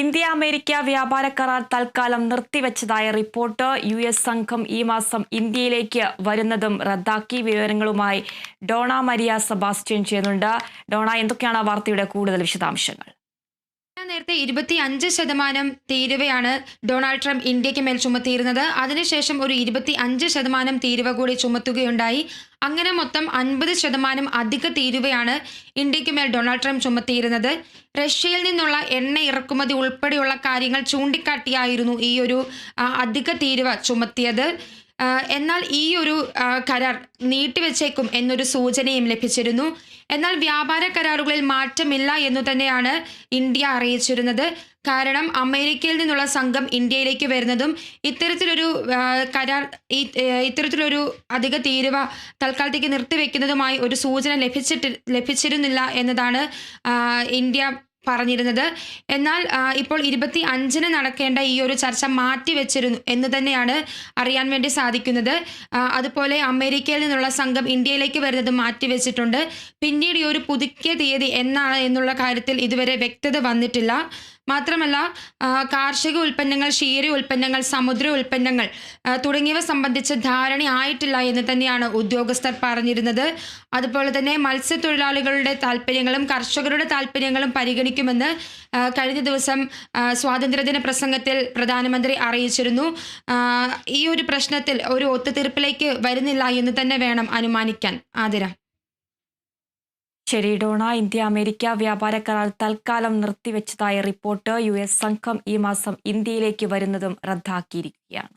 India America വ്യാപാര കരാർ തൽക്കാലം നിർത്തിവെച്ചതായ റിപ്പോർട്ട് യു എസ് സംഘം ഈ മാസം ഇന്ത്യയിലേക്ക് വരുന്നതും റദ്ദാക്കി വിവരങ്ങളുമായി ഡോണ മരിയ സെബാസ്റ്റ്യൻ ചെയ്യുന്നുണ്ട്. ഡോണ എന്തൊക്കെയാണ് വാർത്തയുടെ കൂടുതൽ വിശദാംശങ്ങൾ? നേരത്തെ ഇരുപത്തി അഞ്ച് ശതമാനം തീരുവയാണ് ഡൊണാൾഡ് ട്രംപ് ഇന്ത്യയ്ക്ക് മേൽ ചുമത്തിയിരുന്നത്. അതിനുശേഷം ഒരു ഇരുപത്തി അഞ്ച് ശതമാനം തീരുവ കൂടി ചുമത്തുകയുണ്ടായി. അങ്ങനെ മൊത്തം അൻപത് ശതമാനം അധിക തീരുവയാണ് ഇന്ത്യയ്ക്ക് മേൽ ഡൊണാൾഡ് ട്രംപ് ചുമത്തിയിരുന്നത്. റഷ്യയിൽ നിന്നുള്ള എണ്ണ ഇറക്കുമതി ഉൾപ്പെടെയുള്ള കാര്യങ്ങൾ ചൂണ്ടിക്കാട്ടിയായിരുന്നു ഈ ഒരു അധിക തീരുവ ചുമത്തിയത്. എന്നാൽ ഈ ഒരു കരാർ നീട്ടിവെച്ചേക്കും എന്നൊരു സൂചനയും ലഭിച്ചിരുന്നു. എന്നാൽ വ്യാപാര കരാറുകളിൽ മാറ്റമില്ല എന്നു തന്നെയാണ് ഇന്ത്യ അറിയിച്ചിരുന്നത്. കാരണം അമേരിക്കയിൽ നിന്നുള്ള സംഘം ഇന്ത്യയിലേക്ക് വരുന്നതും ഇത്തരത്തിലൊരു കരാർ ഇത്തരത്തിലൊരു അധിക തീരുവ തൽക്കാലത്തേക്ക് നിർത്തിവെക്കുന്നതുമായി ഒരു സൂചന ലഭിച്ചിട്ട് ലഭിച്ചിരുന്നില്ല എന്നതാണ് ഇന്ത്യ പറഞ്ഞിരുന്നത്. എന്നാൽ ഇപ്പോൾ ഇരുപത്തി അഞ്ചിന് നടക്കേണ്ട ഈ ഒരു ചർച്ച മാറ്റിവെച്ചിരുന്നു എന്ന് തന്നെയാണ് അറിയാൻ വേണ്ടി സാധിക്കുന്നത്. അതുപോലെ അമേരിക്കയിൽ നിന്നുള്ള സംഘം ഇന്ത്യയിലേക്ക് വരുന്നത് മാറ്റിവെച്ചിട്ടുണ്ട്. പിന്നീട് ഈ ഒരു പുതുക്കിയ തീയതി എന്നാണ് എന്നുള്ള കാര്യത്തിൽ ഇതുവരെ വ്യക്തത വന്നിട്ടില്ല. മാത്രമല്ല കാർഷിക ഉൽപ്പന്നങ്ങൾ ക്ഷീര ഉൽപ്പന്നങ്ങൾ സമുദ്ര ഉൽപ്പന്നങ്ങൾ തുടങ്ങിയവ സംബന്ധിച്ച് ധാരണയായിട്ടില്ല എന്ന് തന്നെയാണ് ഉദ്യോഗസ്ഥർ പറഞ്ഞിരുന്നത്. അതുപോലെ തന്നെ മത്സ്യത്തൊഴിലാളികളുടെ താല്പര്യങ്ങളും കർഷകരുടെ താല്പര്യങ്ങളും പരിഗണിക്കുമെന്ന് കഴിഞ്ഞ ദിവസം സ്വാതന്ത്ര്യദിന പ്രസംഗത്തിൽ പ്രധാനമന്ത്രി അറിയിച്ചിരുന്നു. ഈ ഒരു പ്രശ്നത്തിൽ ഒരു ഒത്തുതീർപ്പിലേക്ക് വരുന്നില്ല എന്ന് തന്നെ വേണം അനുമാനിക്കാൻ. ആതിര. ശരി ഇന്ത്യ അമേരിക്ക വ്യാപാര കരാർ തൽക്കാലം നിർത്തിവെച്ചതായ റിപ്പോർട്ട് യു സംഘം ഈ മാസം ഇന്ത്യയിലേക്ക് വരുന്നതും റദ്ദാക്കിയിരിക്കുകയാണ്.